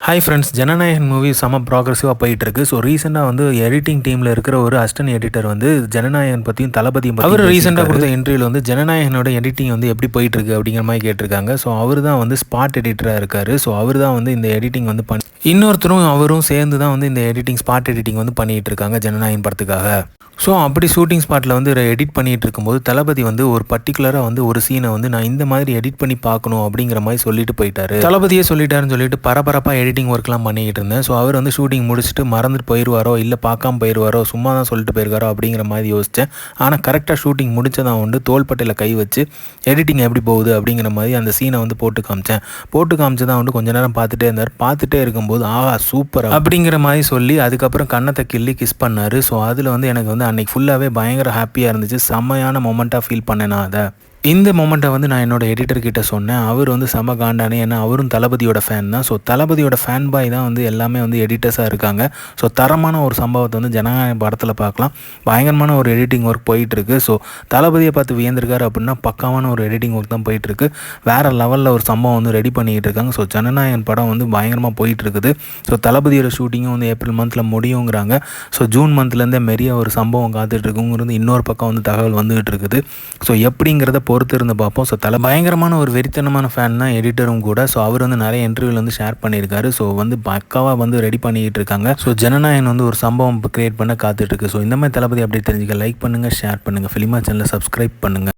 Hi friends Jananayagan movie செம ப்ராக்ரஸிவாக போயிட்டு இருக்கு ஸோ ரீசெண்டாக வந்து எடிட்டிங் டீமில் இருக்கிற ஒரு அசிஸ்டன்ட் எடிட்டர் வந்து ஜனநாயகன் பற்றியும் தளபதியும் அவர் ரீசெண்டாக கொடுத்த இன்டர்வியூவில் வந்து ஜனநாயகனோட எடிட்டிங் வந்து எப்படி போயிட்டு இருக்கு அப்படிங்கிற மாதிரி கேட்டிருக்காங்க. ஸோ அவர் தான் வந்து ஸ்பாட் எடிட்டராக இருக்காரு. ஸோ அவர் தான் வந்து இந்த எடிட்டிங் வந்து பண்ணி இன்னொருத்தரும் அவரும் சேர்ந்து தான் வந்து இந்த எடிட்டிங் ஸ்பாட் எடிட்டிங் வந்து பண்ணிட்டு இருக்காங்க ஜனநாயகன் படத்துக்காக. ஸோ அப்படி ஷூட்டிங் ஸ்பாட்டில் வந்து எடிட் பண்ணிகிட்டு இருக்கும்போது தளபதி வந்து ஒரு பர்டிகுலராக வந்து ஒரு சீனை வந்து நான் இந்த மாதிரி எடிட் பண்ணி பார்க்கணும் அப்படிங்கிற மாதிரி சொல்லிட்டு போயிட்டாரு. தளபதியே சொல்லிட்டாருன்னு சொல்லிட்டு பரபரப்பாக எடிட்டிங் ஒர்க்லாம் பண்ணிக்கிட்டு இருந்தேன். ஸோ அவர் வந்து ஷூட்டிங் முடிச்சுட்டு மறந்துட்டு போயிடுவாரோ இல்லை பார்க்காம போயிடுவாரோ சும்மா தான் சொல்லிட்டு போயிருக்காரோ அப்படிங்கிற மாதிரி யோசித்தேன் ஆனால் கரெக்டாக ஷூட்டிங் முடிச்சதான் வந்து தோள்பட்டையில் கை வச்சு எடிட்டிங் எப்படி போகுது அப்படிங்கிற மாதிரி அந்த சீனை வந்து போட்டு காமிச்சேன். போட்டு காமிச்சு தான் வந்து கொஞ்ச நேரம் பார்த்துட்டே இருந்தார். பார்த்துட்டே இருக்கும்போது ஆஹா சூப்பர் அப்படிங்கிற மாதிரி சொல்லி அதுக்கப்புறம் கண்ணத்தை கிள்ளி கிஸ் பண்ணார். ஸோ அதில் வந்து எனக்கு வந்து அன்னைக்கு ஃபுல்லாகவே பயங்கர ஹாப்பியாக இருந்துச்சு. செம்மையான மொமெண்ட்டாக ஃபீல் பண்ணேன் நான் அதை. இந்த மொமெண்ட்டை வந்து நான் என்னோட எடிட்டர்கிட்ட சொன்னேன். அவர் வந்து செம காண்டானே ஏன்னா அவரும் தளபதியோட ஃபேன் தான். ஸோ தளபதியோட ஃபேன் பாய் தான் வந்து எல்லாமே வந்து எடிட்டர்ஸாக இருக்காங்க. ஸோ தரமான ஒரு சம்பவத்தை வந்து ஜனநாயக படத்தில் பார்க்கலாம். பயங்கரமான ஒரு எடிட்டிங் ஒர்க் போயிட்டுருக்கு. ஸோ தளபதியை பார்த்து வியந்திருக்காரு அப்படின்னா பக்காவான ஒரு எடிட்டிங் ஒர்க் தான் போயிட்டுருக்கு. வேறு லெவலில் ஒரு சம்பவம் வந்து ரெடி பண்ணிக்கிட்டு இருக்காங்க. ஸோ ஜனநாயகன் படம் வந்து பயங்கரமாக போயிட்டுருக்குது. ஸோ தளபதியோட ஷூட்டிங்கும் வந்து ஏப்ரல் மந்தில் முடியுங்கிறாங்க. ஸோ ஜூன் மந்த்லேருந்தே மெரிய ஒரு சம்பவம் காத்துட்ருக்குங்கிறது இன்னொரு பக்கம் வந்து தகவல் வந்துகிட்டு இருக்குது. ஸோ எப்படிங்கிறத பொறுத்து இருந்து பார்ப்போம். ஸோ தலை பயங்கரமான ஒரு வெறித்தனமான ஃபேன் தான் எடிட்டரும் கூட. ஸோ அவர் வந்து நிறைய இன்டர்வியூவில் வந்து ஷேர் பண்ணியிருக்காரு. ஸோ வந்து பக்காவாக வந்து ரெடி பண்ணிக்கிட்டு இருக்காங்க. ஸோ ஜனநாயகன் வந்து ஒரு சம்பவம் கிரியேட் பண்ண காத்துட்ருக்கு ஸோ இந்த மாதிரி தளபதி அப்படி தெரிஞ்சுக்க லைக் பண்ணுங்கள் ஷேர் பண்ணுங்கள் ஃபிலிமா சேனலை சப்ஸ்கிரைப் பண்ணுங்கள்